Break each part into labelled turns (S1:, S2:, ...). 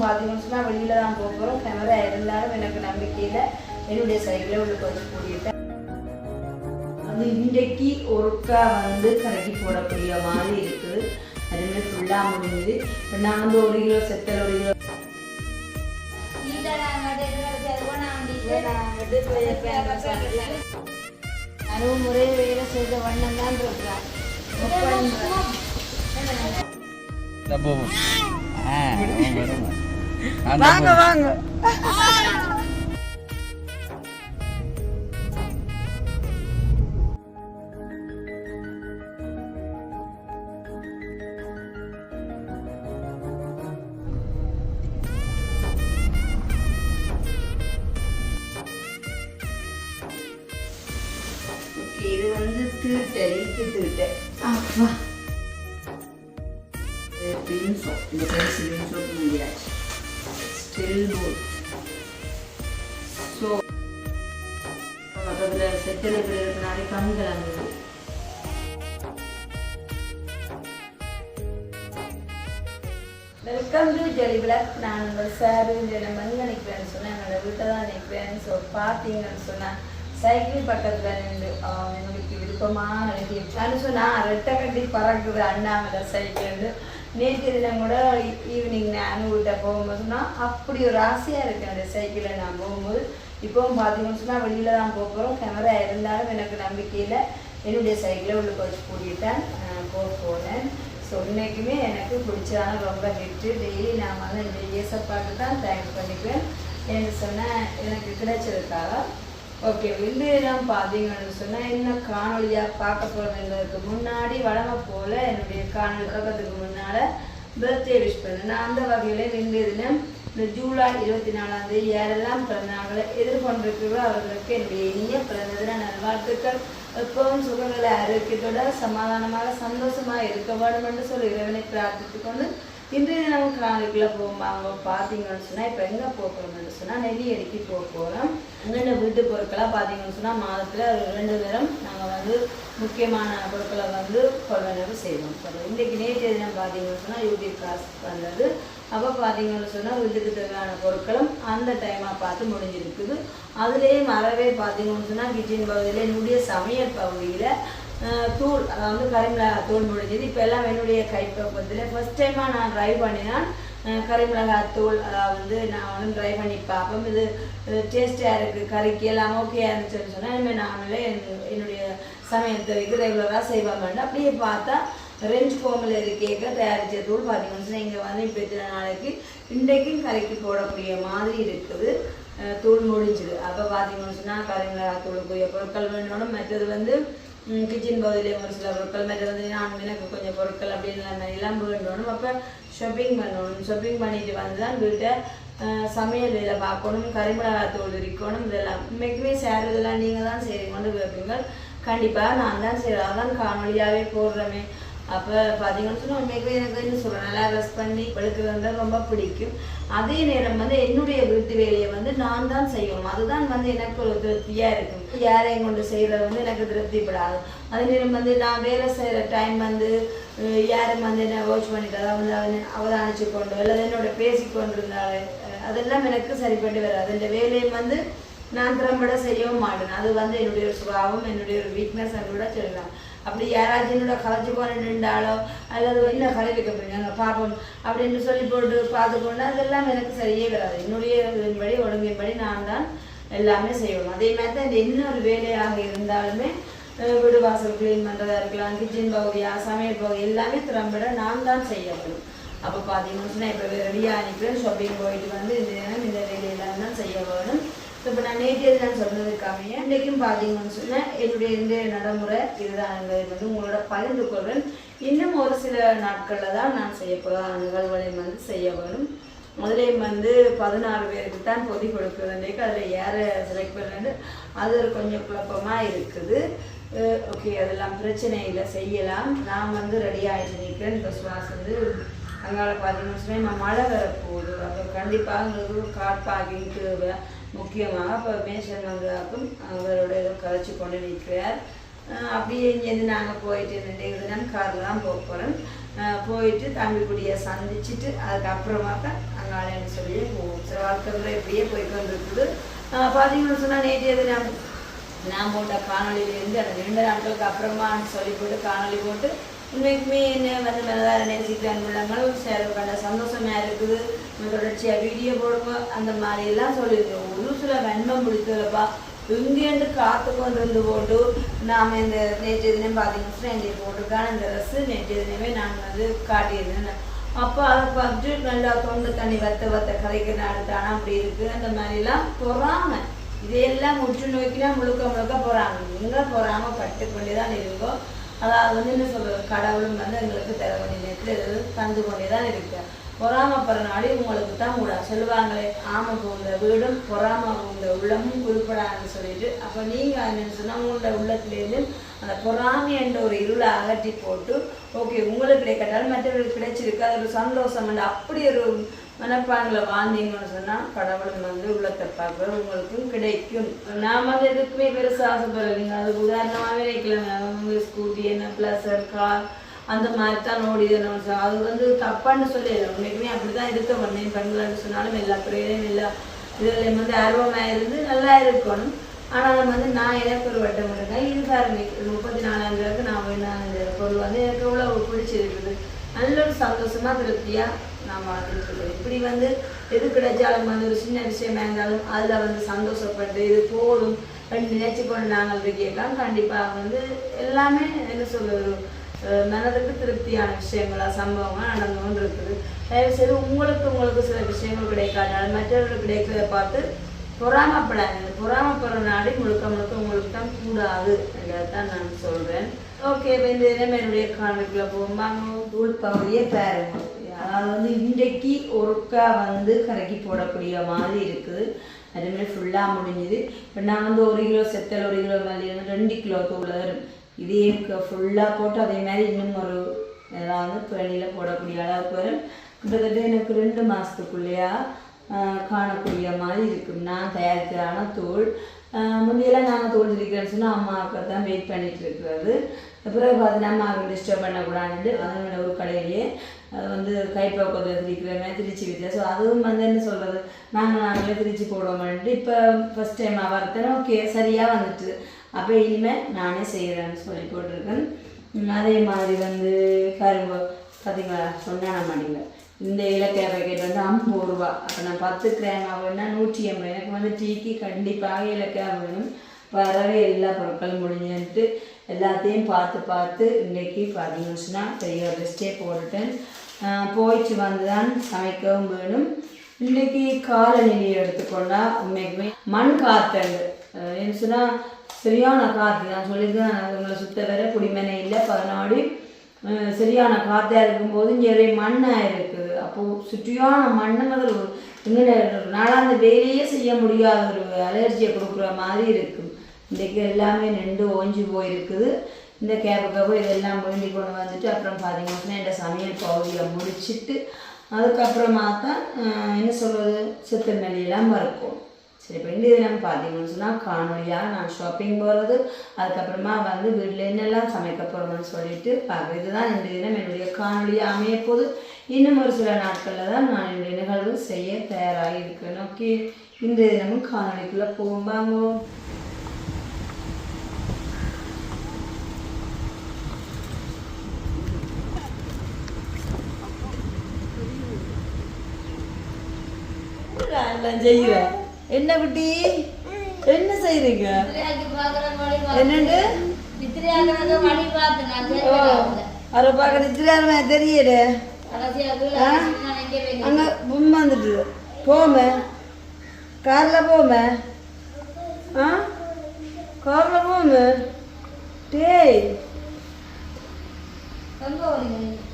S1: பார்த்தீங்கன்னு வெளியில தான் போக போகிறோம் கேமரா இருந்தாலும் எனக்கு நம்பிக்கையில் என்னுடைய சைக்கிளை உள்ள கொஞ்சம் கூடிட்டேன் அது இன்றைக்கு ஒருக்கா வந்து கரைக்கி போடக்கூடிய மாதிரி இருக்குது அதுவுமே ஃபுல்லாக முடிஞ்சுது இப்போ நான் வந்து ஒரு கிலோ செத்தல் ஒரு கிலோ. அறுபது முறை வேலை செய்த வண்ணம் தான் இருக்கிறான்
S2: போவோம்
S1: வாங்க வாங்க ஓகே இது வந்து தீட்டை இருக்கு தீட்டை அப்பா க்ரீன் சோப் இந்த பெருசு க்ரீன் சோப் முடியாச்சு ஸ்டில் ஸோ பக்கத்தில் செட்டில் இருக்கிறனாலே கண் கலங்குது வெல்கம் டு ஜெலி பிளாக் நான் உங்கள் சார் இந்த மங்க நிற்கிறேன்னு சொன்னேன். என்னோட வீட்டை தான் நிற்கிறேன் ஸோ பார்த்தீங்கன்னு சொன்னேன். சைக்கிள் பக்கத்தில் நின்று எங்களுக்கு விருப்பமாக நினைக்கிறேன் சொன்னால் ரெட்டை கட்டி பறக்குது அண்ணாமலை சைக்கிள் நேற்று தினம் கூட ஈவினிங் நான் வீட்டை போகும்போது சொன்னால் அப்படி ஒரு ஆசையாக இருக்கு அந்த சைக்கிளில் நான் போகும்போது. இப்போவும் பார்த்தீங்கன்னு சொன்னால் வெளியில் தான் போக போகிறோம் கேமரா இருந்தாலும் எனக்கு நம்பிக்கையில் என்னுடைய சைக்கிளை உள்ள வச்சு கூட்டிட்டேன் போக போனேன் ஸோ இன்றைக்குமே எனக்கு பிடிச்சதான ரொம்ப ஹிட்டு டெய்லி நான் வந்து இந்த இயேசப்பாட்டு தான் தேங்க்ஸ் பண்ணிக்குவேன். என்று சொன்னேன் எனக்கு கிடைச்சதுக்காக ஓகே வில்லுலாம் பார்த்தீங்கன்னு சொன்னால் என்ன காணொலியாக பார்க்க போகிறதுங்கிறதுக்கு முன்னாடி வழங்க போல் என்னுடைய காணொலி பக்கத்துக்கு முன்னால் பர்த்டே விஷ் பண்ணேன் நான் அந்த வகையில் விந்து தினம் இந்த ஜூலை இருபத்தி நாலாம் தேதி யாரெல்லாம் பிறந்தாங்களோ எதிர்கொண்டிருக்கிறோ அவர்களுக்கு என்னுடைய இனிய பிறந்த தின நல்வாழ்த்துக்கள். எப்பவும் சுகங்களை ஆரோக்கியத்தோட சமாதானமாக சந்தோஷமாக இருக்க வேண்டும் என்று சொல்லி இறைவனை பிரார்த்தித்து கொண்டு இன்றைய நம்ம காலைக்குள்ளே போகும்பாங்க பார்த்தீங்கன்னு சொன்னால் இப்போ எங்கே போகிறோம்னு சொன்னால் நெல்லியடிக்கு போக போகிறோம் என்னென்ன வீட்டு பொருட்களாக பார்த்தீங்கன்னு சொன்னால் மாதத்தில் ரெண்டு நேரம் நாங்கள் வந்து முக்கியமான பொருட்களை வந்து கொள்வனவு செய்வோம். இன்றைக்கு நேற்று தினம் பார்த்தீங்கன்னு சொன்னால் யூடியூப் கிளாஸ் வந்தது. அப்போ பார்த்தீங்கன்னு சொன்னால் வீட்டுக்கு தேவையான பொருட்களும் அந்த டைமாக பார்த்து முடிஞ்சிருக்குது. அதுலேயும் அறவே பார்த்தீங்கன்னு சொன்னால் கிச்சன் பகுதியில் என்னுடைய சமையல் பகுதியில் தூள் அதாவது கரிமிளகா தூள் முடிஞ்சது இப்போ எல்லாம் என்னுடைய கைப்பக்கத்தில் ஃபஸ்ட் டைமாக நான் ட்ரை பண்ணினான் கரிமிளகா தூள் அதாவது நான் வந்து ட்ரை பண்ணி பார்ப்போம். இது டேஸ்ட்டாக இருக்குது கறிக்கு எல்லாம் ஓகே இருந்துச்சுன்னு சொன்னால் இனிமேல் நாமளே என்னுடைய சமையல் ரெகுலராக செய்வாங்க. அப்படியே பார்த்தா ரெஞ்ச் கோமில் இருக்கேக்க தயாரித்த தூள் பார்த்தீங்கன்னா இங்கே வந்து இப்போ இத்தனை நாளைக்கு இன்றைக்கும் கறிக்கு போடக்கூடிய மாதிரி இருக்குது. தூள் முடிஞ்சுது அப்போ பார்த்தீங்கன்னு சொன்னால் கரிமிளகா தூளுக்குரிய பொருட்கள் வேணும் மற்றது வந்து கிச்சன் பகுதியிலே ஒரு சில பொருட்கள் மாதிரி வந்து நான் எனக்கு கொஞ்சம் பொருட்கள் அப்படின்ற மாதிரிலாம் வேண்டணும். அப்போ ஷாப்பிங் பண்ணணும். ஷாப்பிங் பண்ணிட்டு வந்து தான் வீட்டை சமையல் வேலை பார்க்கணும் கறிமிளகா தூள் இருக்கணும் இதெல்லாம். உண்மைக்குமே சேர் இதெல்லாம் நீங்கள் தான் சரி கொண்டு கண்டிப்பாக நான் தான் சரி அதான் காணொலியாகவே போடுறேன் அப்போ பார்த்தீங்கன்னு சொன்னால் உண்மைக்கு எனக்கு என்ன சொல்கிறேன் நல்லா ரெஸ்ட் பண்ணி படுக்கிறது ரொம்ப பிடிக்கும். அதே நேரம் வந்து என்னுடைய வீட்டு வேலையை வந்து நான் தான் செய்யணும். அதுதான் வந்து எனக்கு ஒரு திருப்தியாக இருக்கும். யாரையும் கொண்டு செய்கிறது வந்து எனக்கு திருப்திப்படாது. அதே நேரம் வந்து நான் வேலை செய்கிற டைம் வந்து யாரும் வந்து என்ன வாட்ச் பண்ணிட்டு அதாவது அவனை- அவதானிச்சு கொண்டு இல்லை என்னோட பேசிக்கொண்டு கொண்டிருந்தாலே அதெல்லாம் எனக்கு சரிப்பட்டு வராது. இந்த வேலையை வந்து நான் திறம்பட செய்யவும் மாட்டேன். அது வந்து என்னுடைய ஒரு சுபாவம் என்னுடைய ஒரு வீக்னஸ் கூட சொல்லலாம். அப்படி யாராச்சும் என்னோட கலைச்சு போன நின்றாலோ அல்லது என்ன கலை வைக்க போறீங்க பார்ப்போம் அப்படின்னு சொல்லி போட்டு பார்த்துக்கொண்டு அதெல்லாம் எனக்கு சரியே வராது. என்னுடைய இதன்படி ஒழுங்கின்படி நான் தான் எல்லாமே செய்யணும். அதே மாதிரி தான் இது என்ன ஒரு வேலையாக இருந்தாலுமே வீடு வாசல் க்ளீன் பண்ணுறதா இருக்கலாம் கிச்சன் பகுதியாக சமையல் பகுதி எல்லாமே திறம்பட நான் தான் செய்யப்படும் அப்போ பார்த்தீங்கன்னா இப்போ ரெடியாக அனுப்பி ஷாப்பிங் போயிட்டு வந்து இந்த நேரம் இந்த வேலையெல்லாம் தான் செய்ய வேணும். இப்போ நான் நேற்று நான் சொன்னதுக்காக இன்றைக்கும் பார்த்தீங்கன்னு சொன்னால் என்னுடைய இந்த நடைமுறை இதுதான். என்பதை வந்து உங்களோட பகிர்ந்து கொள்வேன் இன்னும் ஒரு சில நாட்களில் தான் நான் செய்ய போகிற நிகழ்வுகளை வந்து செய்ய வரும் முதலையும் வந்து பதினாறு பேருக்கு தான் பொதி கொடுக்குறதுக்கு அதில் யாரை செலக்ட் பண்ணு அது ஒரு கொஞ்சம் குழப்பமாக இருக்குது. ஓகே அதெல்லாம் பிரச்சனை இல்லை செய்யலாம். நான் வந்து ரெடி ஆகிட்டு நிற்கிறேன் இப்போ சுவாஸ் வந்து அங்கால பார்த்தீங்கன்னு சொன்னால் மழை வரப்போகுது. அப்போ கண்டிப்பாக எங்களுக்கு கார் பார்க்கிங் தேவை முக்கியமாக இப்போ மேஷன் அவரோட ஏதோ கொண்டு நிற்கிறார் அப்படியே இங்கேருந்து நாங்கள் போயிட்டு நின்று நான் காரில் தான் போக போகிறோம் போயிட்டு தம்பிக்குடியை சந்திச்சுட்டு அதுக்கப்புறமா தான் அங்காளன்னு பக்கத்துல இப்படியே போய் கொண்டிருக்குது பார்த்தீங்கன்னு சொன்னால் நேற்று நான் நான் போட்ட காணொலியிலேருந்து அந்த ரெண்டு நாட்களுக்கு அப்புறமா சொல்லி போட்டு காணொலி போட்டு உண்மைக்குமே என்ன வந்து மெனதாக நேசிக்கிற உள்ளங்கள் சேர பண்ண சந்தோஷமா இருக்குது. நம்ம தொடர்ச்சியாக வீடியோ போடுங்க. அந்த மாதிரிலாம் சொல்லியிருக்கோம். ஒரு சில வன்மம் பிடித்ததுப்பா இங்கேருந்து காத்து கொண்டு வந்து போட்டு நாம் இந்த நேற்று தினம் பார்த்தீங்கன்னா எங்களுக்கு போட்டிருக்கான இந்த ட்ரெஸ்ஸு நேற்று தினமே நான் வந்து காட்டியிருந்தேன் அப்போ அதை பார்த்துட்டு நல்லா தொண்டு தண்ணி வத்த வத்த கலைக்கு அடுத்தானா அப்படி இருக்குது அந்த மாதிரிலாம் பொறாம இதையெல்லாம் முற்று நோக்கிலாம் முழுக்க முழுக்க போகிறாங்க நீங்கள் பொறாம பட்டு கொண்டே தான் இருக்கோம். அதாவது வந்து என்ன சொல்றது? கடவுளும் வந்து எங்களுக்கு தர வேண்டிய நேரத்தில் தந்து கொண்டே தான் இருக்கு. பொறாமப்படுற நாடி உங்களுக்கு தான் கூட சொல்லுவாங்களே ஆமை போன்ற வீடும் பொறாம புகுந்த உள்ளமும் குறிப்பிடாதுன்னு சொல்லிட்டு. அப்போ நீங்கள் என்னன்னு சொன்னால் உங்களோட உள்ளத்துலேருந்து அந்த பொறாமை என்ற ஒரு இருளை அகற்றி போட்டு ஓகே உங்களுக்கு கிடைக்கட்டாலும் மற்றவர்களுக்கு கிடைச்சிருக்கு. அது ஒரு சந்தோஷம். அப்படி ஒரு மனப்பாங்கில் வாழ்ந்தீங்கன்னு சொன்னால் கடவுளும் வந்து உள்ளத்தை பார்க்குற உங்களுக்கும் கிடைக்கும். நான் வந்து எதுக்குமே பெருசாக ஆசைப்படலைங்க. அதுக்கு உதாரணமாகவே வைக்கலாங்க. ஸ்கூட்டி என்ன ப்ளஸர் கார் அந்த மாதிரி தான் ஓடிது அது வந்து தப்பான்னு சொல்லி உண்மைக்குமே அப்படி தான் இருக்க பண்ணேன் பெண்கள்னு சொன்னாலும் எல்லா துறையிலையும் எல்லா இதுலையும் வந்து ஆர்வமாக இருந்து நல்லா இருக்கணும். ஆனால் நம்ம வந்து நான் எனக்கு ஒரு வட்டம் இருக்கேன். இது பாருங்க முப்பத்தி நாலாம் நான் போய் நான் பொருள் வந்து எனக்கு எவ்வளோ பிடிச்சிருக்குது. நல்ல ஒரு சந்தோஷமா திருப்தியா நான் அப்படின்னு சொல்லுவேன் இப்படி வந்து எது கிடைச்சாலும் வந்து ஒரு சின்ன விஷயமா இருந்தாலும் அதில் வந்து சந்தோஷப்பட்டு இது போதும் ரெண்டு நினைச்சு கொண்டு நாங்கள் இருக்கேன் கண்டிப்பாக வந்து எல்லாமே என்ன சொல்றது மனதுக்கு திருப்தியான விஷயங்களா சம்பவங்கள் நடந்து கொண்டு இருக்குது. தயவு செய்து உங்களுக்கு உங்களுக்கு சில விஷயங்கள் கிடைக்காதனால மற்றவர்கள் கிடைக்கிறத பார்த்து பொறாமப்படாது பொறாமப்படுற நாடி முழுக்க முழுக்க உங்களுக்கு தான் கூடாது தான் நான் சொல்கிறேன் ஓகே இப்போ இந்த தினம் என்னுடைய காணொலிக்குள்ள போகும்பாங்க தூள் பகுதியே பாருங்க. அதாவது வந்து இன்றைக்கு ஒருக்கா வந்து கரைக்கி போடக்கூடிய மாதிரி இருக்குது. அதுமாதிரி ஃபுல்லாக முடிஞ்சுது. இப்போ நான் வந்து ஒரு கிலோ செத்தல் ஒரு கிலோ மல்லி வந்து ரெண்டு கிலோ தூள் வரும். இதே ஃபுல்லாக போட்டு அதே மாதிரி இன்னும் ஒரு ஏதாவது வெளியில் போடக்கூடிய அளவுக்கு வரும். கிட்டத்தட்ட எனக்கு ரெண்டு மாதத்துக்குள்ளேயா காணக்கூடிய மாதிரி இருக்கும் நான் தயாரிக்கிறான தோல் முந்தையெல்லாம் நாங்கள் தோல் திரிக்கிறேன்னு சொன்னால் அம்மாவுக்கு தான் வெயிட் பண்ணிட்டு இருக்கிறது அப்புறம் பார்த்தீங்கன்னா அம்மாவுக்கு டிஸ்டர்ப் பண்ணக்கூடாதுன்ட்டு அதனோட ஒரு கடையிலேயே அது வந்து கைப்பக்கத்தில் திரிக்கிற திரிச்சு விட்டேன் ஸோ அதுவும் வந்து என்ன சொல்கிறது நாங்கள் நாங்களே திரிச்சு போடுவோம்ட்டு இப்போ ஃபஸ்ட் டைம் வரத்தேன் ஓகே சரியாக வந்துட்டு. அப்போ இனிமேல் நானே செய்கிறேன்னு சொல்லி போட்டிருக்கேன். அதே மாதிரி வந்து கரும்பு பார்த்தீங்களா சொன்னா மாட்டீங்க இந்த இலக்கிய பேக்கெட் வந்து ஐம்பது ரூபா. அப்போ நான் பத்து கிராம் ஆகும்னா நூற்றி எண்பது எனக்கு வந்து டீக்கு கண்டிப்பாக இலக்கியம் வேணும். வரவே எல்லா பொருட்களும் முடிஞ்சுன்ட்டு எல்லாத்தையும் பார்த்து பார்த்து இன்றைக்கி பார்த்தீங்கன்னு சொன்னால் பெரிய ஒரு லிஸ்டே போட்டுட்டேன். போயிட்டு வந்து தான் சமைக்கவும் வேணும். இன்றைக்கி காலநிலையை எடுத்துக்கொண்டால் உண்மைக்குமே மண் காத்தல். என்ன சொன்னால் சரியான காற்று நான் சொல்லியிருக்கேன் உங்களை சுத்த வர குடிமனை இல்லை பதினாடி சரியான காற்றா இருக்கும்போது நிறைய மண்ணாக இருக்குது. அப்போது சுற்றியான மண்ணுங்கிறது ஒரு இங்கே நாளாந்த வேலையே செய்ய முடியாத ஒரு அலர்ஜியை கொடுக்குற மாதிரி இருக்குது இன்றைக்கு எல்லாமே நின்று ஓஞ்சி போயிருக்குது. இந்த கேபுக்காக இதெல்லாம் வேண்டி கொண்டு வந்துட்டு அப்புறம் பார்த்தீங்கன்னா இந்த சமையல் பகுதியை முடிச்சிட்டு அதுக்கப்புறமா தான் என்ன சொல்கிறது சித்து மேலையெல்லாம் வறுக்கும் சரி இப்போ இந்த தினம் பார்த்தீங்கன்னு சொன்னால் காணொலியாக நான் ஷாப்பிங் போகிறது அதுக்கப்புறமா வந்து வீட்டில் என்னெல்லாம் சமைக்க போகிறோம்னு சொல்லிட்டு பார்க்குறது இதுதான் இந்த தினம் என்னுடைய காணொலியாக அமைய போது. இன்னும் ஒரு சில நாட்களில் தான் நான் என்னுடைய நிகழ்வு செய்ய தயாராகி இருக்கேன் ஓகே இந்த தினமும் காணொலிக்குள்ளே போகும்பாங்க எல்லாம் செய்கிறேன் என்ன குட்டி? என்ன செய்றீங்க? என்னண்டு? ஓ அவரை தெரியல. அங்க பொம்மை வந்துட்டு போமே. கார்ல போமே. ஆ? கார்ல போமே. டேய்.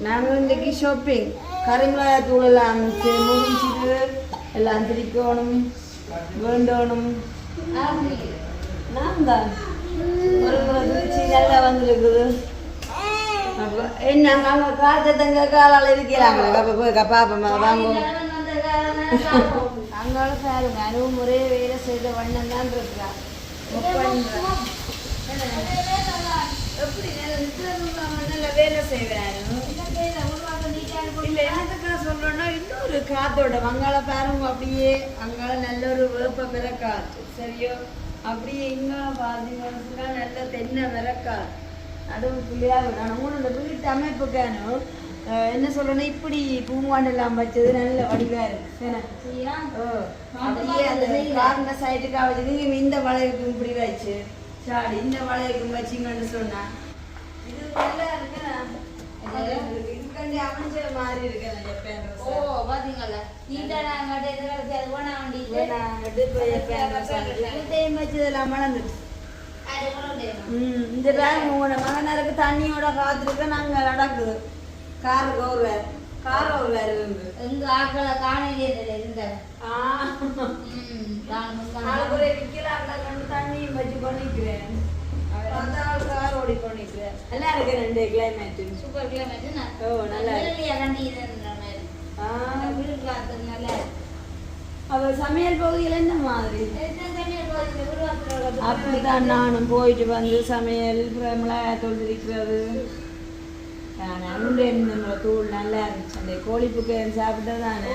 S1: நாங்கள் இன்றைக்கி ஷாப்பிங் கரிமிளகாய் தூள் எல்லாம் முடிஞ்சுது. எல்லாம் திரிக்கணும் வேண்டணும் நான் தான் ஒரு முறை திருச்சி நல்லா வந்திருக்குது அப்போ என்ன அங்கே காத்தத்தங்க காலால் இருக்கிறாங்க அப்போ போய் பாப்போம் வாங்குவோம் அங்கால பாருங்க அனுபவம் ஒரே வேலை செய்த வண்ணம் தான் இருக்கா எப்படி நல்ல நித்திரம் நல்ல வேலை செய்வேன் இல்ல என்னத்துக்கு சொல்றேன்னா இன்னொரு காத்தோட மங்கள பாருங்க அப்படியே அங்கால நல்ல ஒரு வேப்ப மிர காத்து சரியோ? அப்படியே இங்க பாத்தீங்கன்னா நல்ல தென்னை மிர காத்து அதுவும் பிள்ளையாக நான் இந்த வீட்டு அமைப்புக்கானோ என்ன சொல்றேன்னா இப்படி பூங்காண்டெல்லாம் வச்சது நல்ல வடிவா இருக்கு. என்ன?
S3: சரியா?
S1: ஓ, அப்படியே அந்த கார்னர் சைடுக்கு வச்சு இந்த வளைவுக்கும் இப்படி வச்சு சாடி இந்த வளைவுக்கும் வச்சிங்கன்னு சொன்னா. இது நல்லா இருக்குண்ணா அமைஞ்ச மாதிரி இருக்கு
S3: ஓ, இது? கிடக்கு, அது போனா வண்டிக்கு.
S1: வேணாங்கிட்டு போய் ஜப்பான் ரோஸ் வாங்கிட்டு இதையும் வச்சதெல்லாம் மணந்துட்டு
S3: அது கூட உண்டு.
S1: ம் இந்த பேங்க் உங்களோட மகனருக்கு தண்ணியோட காத்திருக்க நாங்க நடக்குது கார் வேறு கார் வந்து
S3: எங்க ஆக்களை காணலையே இருந்த.
S1: ஆ.
S3: ம், காணும், காணும்.
S1: நாளைக்கு ஒரு விக்கலாம்ல கண்டு தண்ணியும் வச்சு பண்ணிக்கிறேன் கார் ஓடி பண்ணிக்கிறேன் நல்லா இருக்கு ரெண்டு கிளைமேட்
S3: சூப்பர் என்ன?
S1: ஓ, நல்லா இருக்கு.
S3: இதுன்ற மாதிரி. நல்லா.
S1: அவ சமையல் பகுதியில் என்ன மாதிரி. அப்படிதான் நானும் போயிட்டு வந்து சமையல் மிளகாய் தூள் இருக்கிறது நண்டு நம்மள தூள் நல்லா இருந்துச்சு அந்த கோழிப்புக்கு சாப்பிட்டது தானே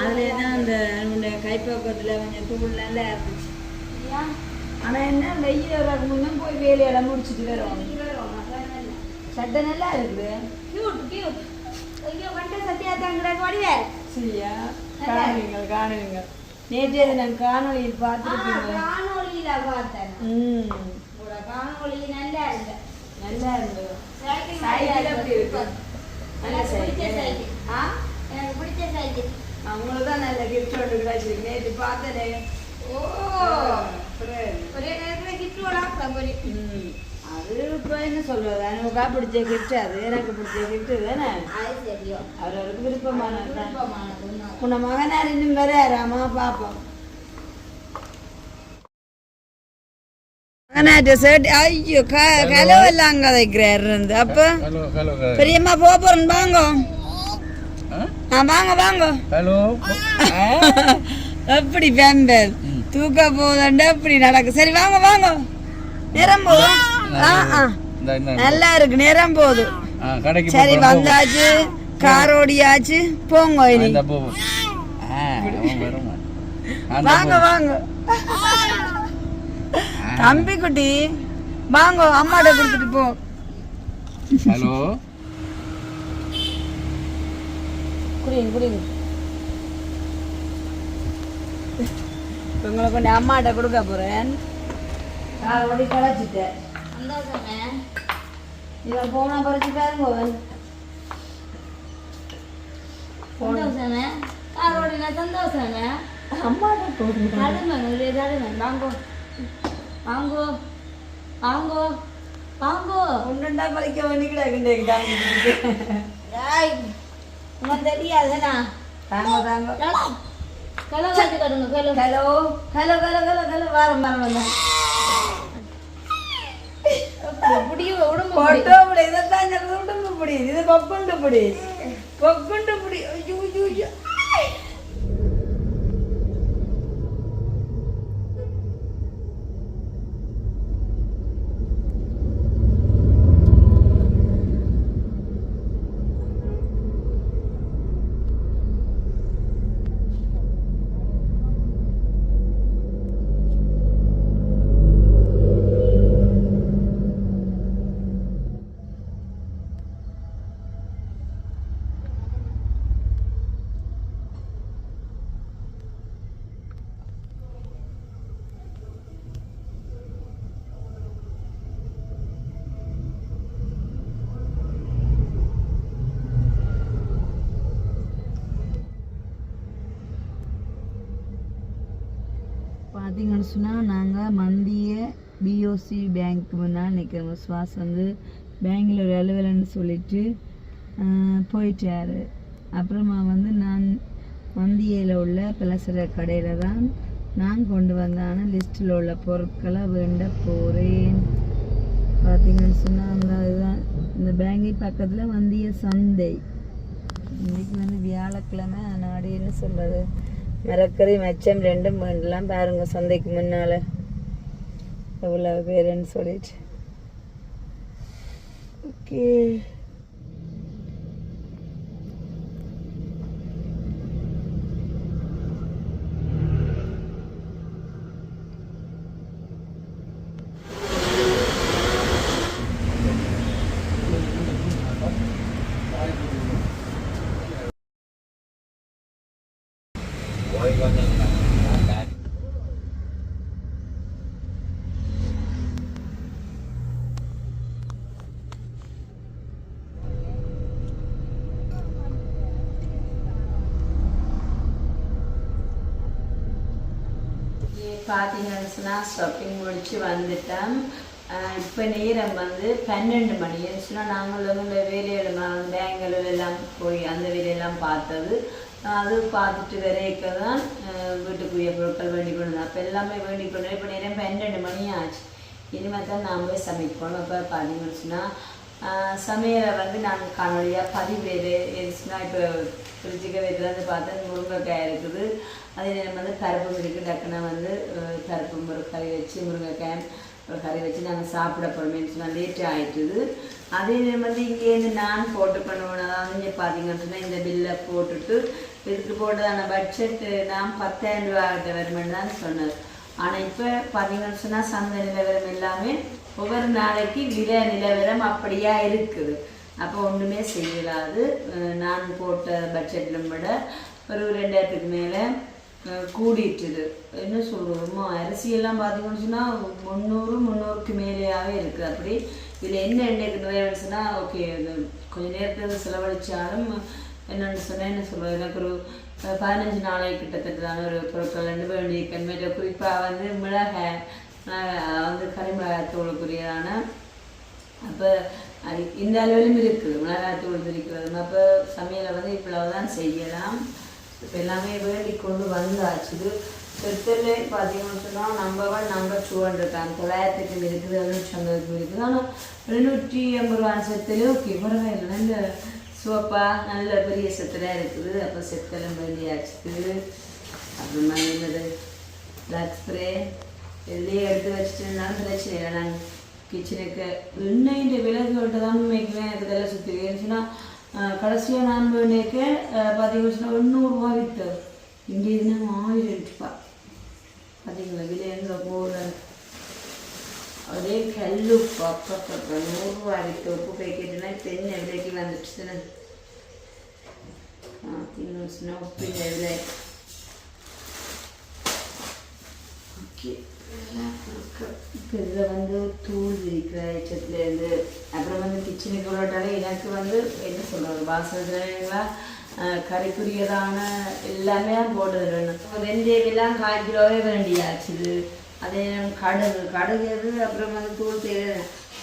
S1: அதுல தான் அந்த நம்முடைய கைப்பக்கத்தில் கொஞ்சம் தூள் நல்லா இருந்துச்சு
S3: சரியா?
S1: ஆனா என்ன வெயில் வரக்கு முன்னே போய் வேலையெல்லாம் முடிச்சிட்டு வரோம்
S3: இது வரும், அதான் நல்லா.
S1: சட்டை நல்லா இருக்குது
S3: Cute, cute. ஐயோ, கண்ட சத்தியா தாங்கடா, வடிவே.
S1: சரியா காணுவீங்க காணுவீங்க நேற்றைய தினம் காணொலியில்
S3: ஆ,
S1: பார்த்துருப்பீங்க
S3: காணொளியில பார்த்தேன்.
S1: ம்
S3: உங்களோட காணொளி நல்லா இருக்கு.
S1: நல்லா இருந்தது
S3: சைக்கிள்
S1: எப்படி இருக்கு?
S3: இருக்கு.
S1: நல்ல சைக்கிள். ஆ
S3: எனக்கு பிடிச்ச சைக்கிள்.
S1: அவங்களுக்கு தான் நல்ல கிஃப்ட் ஒன்று கிடைச்சிருக்கு நேற்று பார்த்தனே
S3: ஓ, ஒரே நேரத்துல gift வழங்கலாம் போல.
S1: ம் அது இப்போ என்ன சொல்றது எனக்கு பிடிச்ச கிஃப்ட் அது எனக்கு பிடிச்ச கிஃப்ட் தானே?
S3: அது சரியோ.
S1: அவரவருக்கு விருப்பமானது தான்.
S3: விருப்பமானது தான்.
S1: உன்னை மகனார் இன்னும் வராமா பாப்போம் மகனாட்ட சேட் ஐயோ க கலவெல்லாம் அங்கே வைக்கிறாரு இருந்து. அப்போ
S2: ஹலோ ஹலோ
S1: பெரியம்மா போக போறேன் வாங்க.
S2: ஆ?
S1: வாங்க வாங்க.
S2: ஹலோ.
S1: எப்படி பேம்பல் தூக்க போதண்டா அப்படி நடக்கு. சரி வாங்க வாங்க. நேரம் நல்லா இருக்கு நேரம்
S2: கடைக்கு
S1: சரி. வந்தாச்சு கார் ஓடியாச்சு போங்க வாங்க. வாங்க. தம்பி குட்டி வாங்க அம்மாட்ட கொடுத்துட்டு போ.
S2: ஹலோ?
S1: குடிங்க குடிங்க. இப்ப உங்களை கொண்டு அம்மாட்ட கொடுக்க போறேன். கார் ஓடி களைச்சிட்டேன்
S3: சந்தோஷமே.
S1: இவன் போனா பறிச்சு பாருங்க
S3: சந்தோஷமே. காரோட சந்தோஷமே.
S1: அம்மா போடுங்க
S3: தடுமன், வாங்கோ. வாங்கோ. வாங்கோ. வாங்கோ.
S1: ஒன்றுண்டா பறிக்க வேண்டி கிடக்குண்டேன்
S3: தெரியாதுண்ணா.
S1: தாங்க தாங்க
S3: டேய்,
S1: hello hello hello hello hello வாரம் வாரம் வந்தேன்
S3: உடம்பு முடி.
S1: கொட்டோ உடம்பு புடி இது கொக்குண்டு புடி. கொக்குண்டு புடி. ஐயோ ஐயோ ஐயோ பார்த்தீங்கன்னு சொன்னால் நாங்கள் மந்திய பிஓசி பேங்க் முன்னால் நிற்கிறோம் சுவாஸ் வந்து பேங்கில் ஒரு அலுவலன்னு சொல்லிட்டு போயிட்டார். அப்புறமா வந்து நான் மந்தியில் உள்ள பிளசர கடையில் தான் நான் கொண்டு வந்தான. லிஸ்ட்டில் உள்ள பொருட்களை வேண்ட போகிறேன் பார்த்தீங்கன்னு சொன்னால் அந்த இதுதான் இந்த பேங்கை பக்கத்தில் வந்திய சந்தை. இன்றைக்கி வந்து வியாழக்கிழமை நாடு என்ன சொல்கிறது மரக்கறி மச்சம் ரெண்டும் வேண்டலாம் பாருங்க சந்தைக்கு முன்னால. எவ்வளவு பேருன்னு சொல்லிட்டு. ஓகே
S2: போய் வந்தீங்கன்னா
S1: பார்த்தீங்க இருந்துச்சுன்னா ஷாப்பிங் முடித்து வந்துட்டோம் இப்போ நேரம் வந்து பன்னெண்டு மணி. இருந்துச்சுன்னா நாங்கள் வந்து இந்த வேலையில் எல்லாம் போய் அந்த வேலையெல்லாம் பார்த்தது. அது பார்த்துட்டு வரைக்க தான் வீட்டுக்குரிய பொருட்கள் வேண்டி கொண்டு அப்போ எல்லாமே வேண்டி கொண்டு இப்போ நேரம் பன்னெண்டு மணி ஆச்சு. இனிமேல் தான் நான் போய் சமைக்கணும். இப்போ பார்த்தீங்கன்னு சொன்னால் சமையலை வந்து நான் காணொலியாக பதிவேறு இருந்துச்சுன்னா இப்போ ஃப்ரிட்ஜுக்கு வந்து பார்த்தா முருங்கைக்காய் இருக்குது. அதே நேரம் வந்து கருப்பு இருக்குது டக்குனா வந்து கருப்பு பருப்பு கறி வச்சு முருங்கைக்காய் ஒரு கறி வச்சு நாங்கள் சாப்பிட போகிறோமேனு சொன்னால் லேட் ஆகிட்டுது அதே நேரம் வந்து இங்கேருந்து நான் போட்டு பண்ணுவேன். அதாவது இங்கே பார்த்தீங்கன்னு சொன்னால் இந்த பில்லை போட்டுட்டு இதுக்கு போட்டதான பட்ஜெட் நான் பத்தாயிரம் ரூபா கிட்ட வருமென்னு தான் சொன்னது ஆனால் இப்போ பார்த்தீங்கன்னு சொன்னால் சந்தை நிலவரம் எல்லாமே ஒவ்வொரு நாளைக்கு விலை நிலவரம் அப்படியா இருக்குது. அப்போ ஒன்றுமே செய்யலாது. நான் போட்ட பட்ஜெட்டில் விட ஒரு ரெண்டாயிரத்துக்கு மேலே கூடிட்டுது. என்ன சொல்கிறோமோ அரிசியெல்லாம் பார்த்தீங்கன்னு சொன்னால் முந்நூறு முந்நூறுக்கு மேலேயாவே இருக்குது அப்படி இதில் என்ன எண்ணெய்க்கு நிறைய ஓகே இது கொஞ்சம் நேரத்தில் செலவழிச்சாலும் என்னென்னு சொன்னால் என்ன சொல்கிறது எனக்கு ஒரு பதினஞ்சு நாளைக்கு கிட்டத்தட்டதான ஒரு பொருட்கள் ரெண்டு வேண்டிய கண்மையில குறிப்பாக வந்து மிளகாய் வந்து கரிமிளகாய் அப்போ அது இந்த அளவிலும் இருக்குது மிளகாத்தூள் இருக்கிறது அப்போ சமையலை வந்து இவ்வளவு தான் செய்யலாம் இப்போ எல்லாமே வேண்டி கொண்டு வந்தாச்சு செத்தல் பார்த்தீங்கன்னு சொன்னால் நம்பர் ஒன் நம்பர் டூ இருக்காங்க அந்த தொள்ளாயிரத்துக்கு இருக்குது எழுநூற்றி ஐம்பதுக்கு இருக்குது ஆனால் எழுநூற்றி ஐம்பது ரூபா செத்தல் ஓகே பரவாயில்லை இந்த சிவப்பாக நல்ல பெரிய செத்தலாக இருக்குது. அப்போ செத்தலும் வேண்டியாச்சு அப்புறமா என்னது பிளாக் ஸ்ப்ரே இதுலேயே எடுத்து வச்சுட்டுனாலும் பிரச்சனை இல்லை நாங்கள் கிச்சனுக்கு எண்ணெயின் விலகுகள்கிட்ட தான் உண்மைக்குமே எனக்கு இதெல்லாம் சுற்றி இருந்துச்சுன்னா கடைசியாக நான் வேண்டியக்கு பார்த்தீங்கன்னு சொன்னால் எண்ணூறுரூவா விற்று இங்கே இதுனா ஆயிரம் ரூபா பார்த்தீங்களா விலை எங்கே போகிறேன் அதே கல்லு பப்பப்ப நூறுரூவா விற்று உப்பு பேக்கெட்டுனா இப்போ என்ன விலைக்கு வந்துடுச்சுன்னு. பார்த்தீங்கன்னு சொன்னால் உப்பு இந்த விலை ஓகே இதில் வந்து தூள் இருக்கிற எச்சத்துலேருந்து அப்புறம் வந்து கிச்சனுக்கு உள்ளட்டாலே எனக்கு வந்து என்ன சொல்கிறது வாசல்களா கறிக்குரியதான எல்லாமே போட்டது வேணும் வெந்தயமெல்லாம் கால் கிலோவே வேண்டியாச்சுது அதே கடுகு கடுகு எது அப்புறம் வந்து தூள் தேவை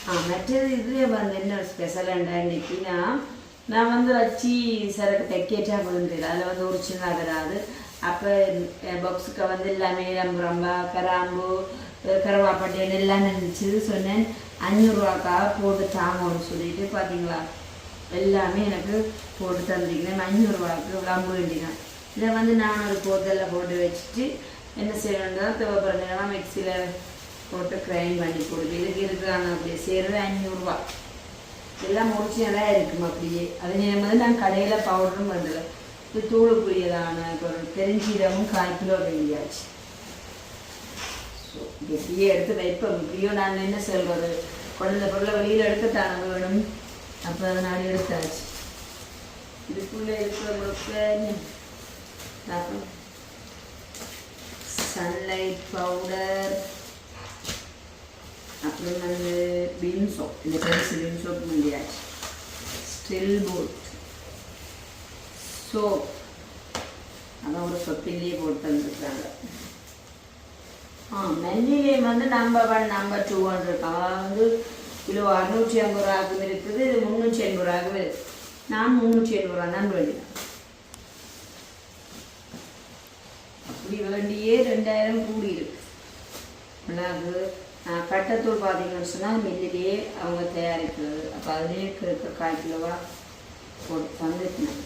S1: ஆ மற்றது இதுவே வந்து என்ன ஸ்பெஷலாண்டா இன்னைக்குன்னா நான் நான் வந்து வச்சு சரக்கு தைக்கேட்டா விழுந்தது அதில் வந்து ஒரிஜினல் சின்ன வராது அப்போ பாக்ஸுக்கு வந்து எல்லாமே ரம்பா கராம்பு கருவாப்பட்டை எல்லாம் இருந்துச்சு. சொன்னேன். அஞ்சூறுரூவாக்காக போட்டு தாங்கன்னு சொல்லிட்டு பார்த்தீங்களா எல்லாமே எனக்கு போட்டு தந்திருக்கிறேன். அஞ்சூறுரூவாக்கு விளம்ப வேண்டினேன் இதை வந்து நான் ஒரு போத்தலில் போட்டு வச்சுட்டு என்ன செய்யணும்னா தேவைப்படுறதுனா மிக்சியில் போட்டு கிரைண்ட் பண்ணி கொடுத்து இதுக்கு இருக்கிறாங்க அப்படியே சேர்றது அஞ்சூறுரூவா எல்லாம் முடிச்சு நல்லா இருக்கும் அப்படியே. அதே நேரம் வந்து நான் கடையில் பவுடரும் பண்ணல இது தூளுக்குரியதான பொருள். தெரிஞ்சீரமும் கால் கிலோ வேண்டியாச்சு. ஸோ இப்படியே எடுத்து வைப்போம். இப்படியோ நான் என்ன சொல்வது குழந்தை பொருளை வெளியில் எடுக்கத்தான வேணும். அப்போ அதனால எடுத்தாச்சு. இதுக்குள்ளே இருக்கிறவங்களுக்கு சன்லைட் பவுடர் அப்புறம் வந்து பீன் சோப் இந்த பெருசு பீன் சோப் முடியாச்சு ஸ்டில் போட் சோப் அதான் ஒரு சொப்பிலேயே போட்டு வந்துருக்காங்க ஆ மெல்லிலே வந்து number one number two hundred வந்து கிலோ அறுநூற்றி ஐம்பது ரூபாக்கும் இருக்குது இது முந்நூற்றி எண்பது ரூபாக்கும் இருக்குது நான் முந்நூற்றி எண்பது ரூபா தான் வேண்டினேன் அப்படி வேண்டியே ரெண்டாயிரம் கூடி இருக்கு மிளகு கட்டத்தூள் பார்த்தீங்கன்னு சொன்னால் மில்லிலேயே அவங்க தயாரிக்கிறது அப்போ அதுலேயே இருக்கிற கால் கிலோவாக போட்டு தந்துட்டேன்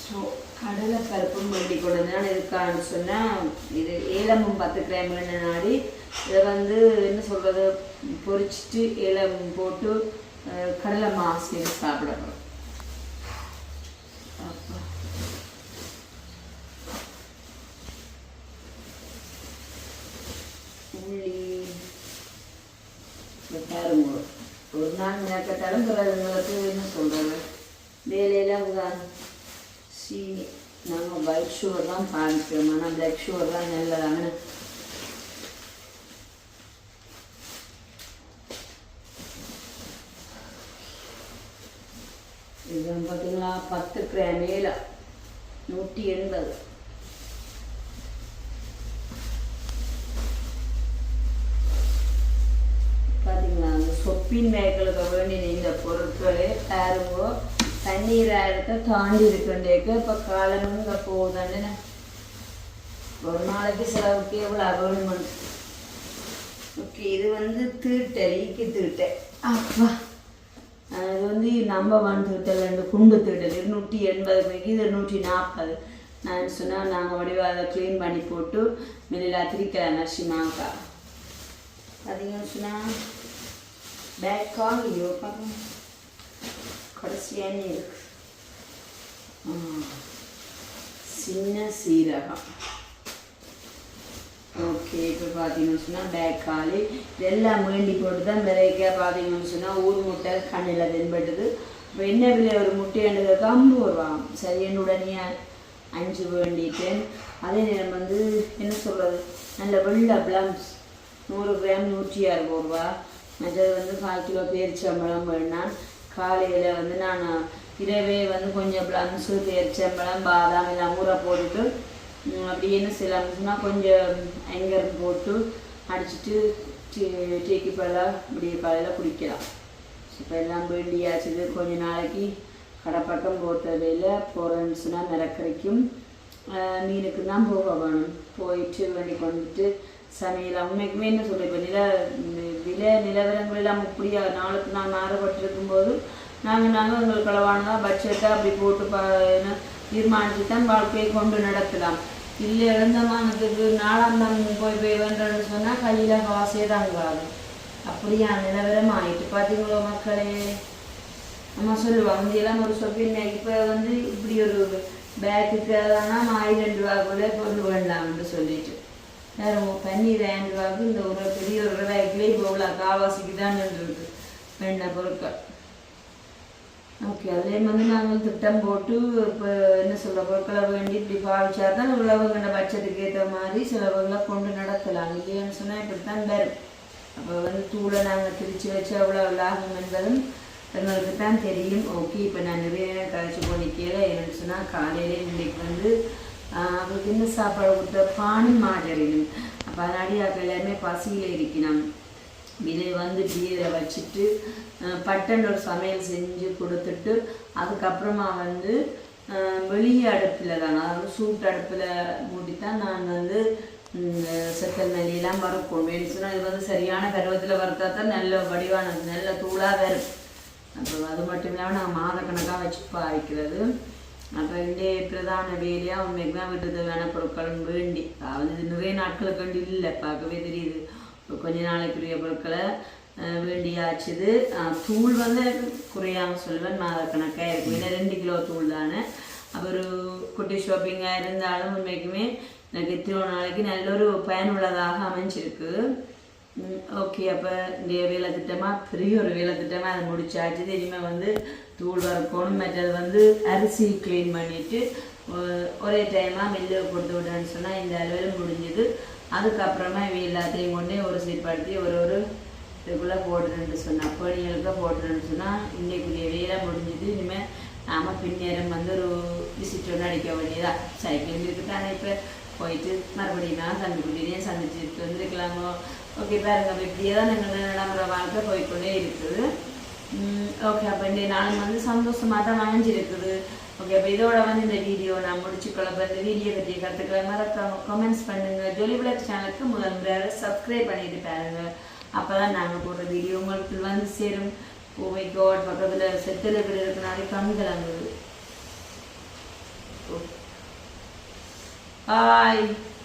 S1: ஸோ கடலை பருப்பும் வேண்டி கொண்டதுனால இருக்கான்னு சொன்னால் இது ஏலமும் பத்து கிராம் நாடி இதை வந்து என்ன சொல்கிறது பொரிச்சிட்டு ஏலம் போட்டு கடலை மாவு சாப்பிடப்படும் சாப்பிட போகிறோம் அப்பா புள்ளி இந்த பாருங்க ஒரு நாள் மேற்கத்தாலும் பிறகுங்களுக்கு என்ன சொல்கிறது வேலையில் அவங்க சி நாங்கள் ஒயிட் ஷுகர் தான் பாதிக்கிறோம் ஆனால் பிளாக் ஷுகர் தான் நல்லதாங்க இது பார்த்தீங்களா பத்து கிராம் மேலே நூற்றி எண்பது பார்த்தீங்களா அந்த சொப்பின் மேக்களுக்கு வேண்டிய இந்த பொருட்கள் தருவோ தண்ணீர் தாண்டி இருக்கின்றேக்கு இப்போ காலமும் இங்கே போகுதுன்னு ஒரு நாளைக்கு செலவுக்கு எவ்வளோ அகவன்மெண்ட் ஓகே இது வந்து தீட்டல் ஈக்கி தீட்டை அப்பா இது வந்து நம்ம ஒன் தீட்டல் ரெண்டு குண்டு தீட்டல் இருநூற்றி எண்பது மணிக்கு இது நூற்றி நாற்பது. நான் சொன்னால் நாங்கள் வடிவாக அதை க்ளீன் பண்ணி போட்டு வெளியில் திரிக்கலாம் நரசிம்மாவுக்கா பார்த்தீங்கன்னு சொன்னால் பேக் காலியோ பாருங்க கடைசியான இருக்கு ஆ. சின்ன சீரகம் ஓகே இப்போ பார்த்தீங்கன்னு சொன்னால் பேக்காலி இதெல்லாம் வேண்டி போட்டு தான் விலைக்கா பார்த்தீங்கன்னு சொன்னால் ஊர் முட்டை கண்ணில் தென்பட்டுது. இப்போ என்ன விலை? ஒரு முட்டைன்றது கம்பு வருவான் சரி என்னுடனே அஞ்சு வேண்டிட்டேன். அதே நேரம் வந்து என்ன சொல்கிறது நல்ல வெள்ளை பிளம்ஸ் நூறு கிராம் நூற்றி அறுபது ரூபா. மற்றது வந்து கால் கிலோ பேரிச்சம்பழம் வேணாம் காலையில் வந்து நான் இரவே வந்து கொஞ்சம் பிளம்ஸு பேரிச்சம்பழம் பாதாம் எல்லாம் ஊற போட்டுட்டு ம், என்ன செய்யலாம்னா கொஞ்சம் ஐங்கர் போட்டு அடிச்சிட்டு டீ டீக்கு பழம் இப்படி பழையில குடிக்கலாம். இப்போ எல்லாம் வேண்டியாச்சுது. கொஞ்ச நாளைக்கு கடப்பட்டம் போட்டதில் போகிறேன்னு சொன்னால் நிலக்கரைக்கும் மீனுக்கு தான் போக வேணும். போயிட்டு வேண்டி கொண்டுட்டு சமையல் உண்மைக்குமே என்ன சொல்ல இப்போ நில விலை நிலவரங்கள் எல்லாம் இப்படியா நாளுக்கு நாள் மாறுபட்டு போது நாங்கள் நாங்கள் எங்களுக்கு அளவானதாக பட்ஜெட்டாக அப்படி போட்டு பா என்ன தீர்மானித்து தான் வாழ்க்கையை கொண்டு நடத்தலாம். இல்லை இழந்தமானதுக்கு நாலாம் தான் போய் போய் வேண்டன்னு சொன்னால் கையில் காசே தாங்காது அப்படியா? நிலவரம் ஆயிட்டு பார்த்தீங்களோ மக்களே? நம்ம சொல்லுவாங்க முந்தியெல்லாம் ஒரு சொப்பின் இப்போ வந்து இப்படி ஒரு பேக்குக்கு அதெல்லாம் ஆயிரம் ரூபாக்குள்ளே கொண்டு வேண்டாம்னு சொல்லிட்டு. வேற உ- பன்னீர் ஆயிரம் ரூபாய்க்கு இந்த ஒரு பெரிய ஒரு ரூபாய்க்குள்ளே இப்போ உள்ள காவாசிக்கு தான் இருக்கு வேண்ட பொருட்கள். ஓகே அதுலேயும் வந்து நாங்கள் திட்டம் போட்டு இப்போ என்ன சொல்ல பொருட்களை வேண்டி இப்படி பாவிச்சா தான் உழவுங்கிற பட்சத்துக்கு ஏற்ற மாதிரி சிலவங்களை கொண்டு நடத்தலாம். இல்லையான்னு சொன்னால் இப்படி தான் வரும். அப்போ வந்து தூளை நாங்கள் திரிச்சு வச்சு அவ்வளோ லாபம் என்பதும் எங்களுக்கு தான் தெரியும். ஓகே இப்போ நான் நிறைய கழிச்சு போனிக்கையில் என்னன்னு சொன்னால் காலையிலே இன்றைக்கு வந்து ஆஹ், அவருக்கு என்ன சாப்பாடு கொடுத்த பானி மாட்டறினும் அப்போ அதனாடி எல்லாருமே பசியில் இருக்கணும் இதை வந்து பீரை வச்சுட்டு பட்டன் ஒரு சமையல் செஞ்சு கொடுத்துட்டு அதுக்கப்புறமா வந்து வெளியே அடுப்பில் தான் அதாவது சூட்டு அடுப்பில் மூடி தான் நான் வந்து செத்தல் நெல்லியெல்லாம் வறுப்போம். வேணும் சொன்னால் இது வந்து சரியான பருவத்தில் வறுத்தா தான் நல்ல வடிவானது நல்ல தூளாக வரும். அப்போ அது மட்டும் இல்லாமல் நான் மாதக்கணக்காக வச்சு பாய்க்கிறது அப்போ இங்கே பிரதான வேலையாக உண்மைக்கு தான் வீட்டு தேவையான பொருட்களும் வேண்டி அதாவது இது நிறைய நாட்களுக்கு வேண்டி இல்லை பார்க்கவே தெரியுது கொஞ்ச நாளைக்குரிய பொருட்களை அஹ், வேண்டியாச்சுது தூள் வந்து குறையாம சொல்லுவேன் மாதக்கணக்காக இருக்கும் ஏன்னா ரெண்டு கிலோ தூள் தானே அப்போ ஒரு குட்டி ஷாப்பிங்காக இருந்தாலும் உண்மைக்குமே எனக்கு இத்தனை நாளைக்கு நல்ல ஒரு பயனுள்ளதாக அமைஞ்சிருக்கு ஓகே அப்போ இந்த வேலை திட்டமாக பெரிய ஒரு வேலை திட்டமாக அதை முடிச்சாச்சு இனிமேல் வந்து தூள் வறுக்கணும் மற்றது வந்து அரிசி க்ளீன் பண்ணிவிட்டு ஒரே டைமாக மில்லு கொடுத்து விட்டேன்னு சொன்னால் இந்த அளவில் முடிஞ்சுது. அதுக்கப்புறமா இவை எல்லாத்தையும் கொண்டே ஒரு சீர்படுத்தி ஒரு ஒரு இதுக்குள்ளே போடுறேன்னு சொன்னால் பேணிகளுக்கு போடுறேன்னு சொன்னால் இன்றைக்குரிய வேலை முடிஞ்சுது. இனிமேல் நாம் பின்னேரம் வந்து ஒரு விசிட் ஒன்று அடிக்க வேண்டியதா? சைக்கிள் இருக்குதானே இப்போ. போயிட்டு மறுபடியும் நான் தம்பிக்குட்டினையும் சந்திச்சுட்டு வந்துருக்கலாமோ? ஓகே பாருங்க. இப்படியே தான் எங்கள் நடைமுறை வாழ்க்கை போய்கொண்டே இருக்குது. ஓகே அப்போ இந்த நாள் வந்து சந்தோஷமாக தான் அமைஞ்சிருக்குது. ஓகே அப்போ இதோட வந்து இந்த வீடியோ நான் முடிச்சுக்கொள்ள இப்போ இந்த வீடியோ பற்றி கற்றுக்கல மறக்காம கமெண்ட்ஸ் பண்ணுங்கள் ஜொலி விளக் சேனலுக்கு முதல் முறையாக சப்ஸ்கிரைப் பண்ணிட்டு பாருங்க. அப்போ தான் நாங்கள் போடுற வீடியோ உங்களுக்கு வந்து சேரும். Oh ஓமை காட் பக்கத்தில் செத்தில் இப்படி இருக்கனாலே கண்கள் அங்குது பாய் oh.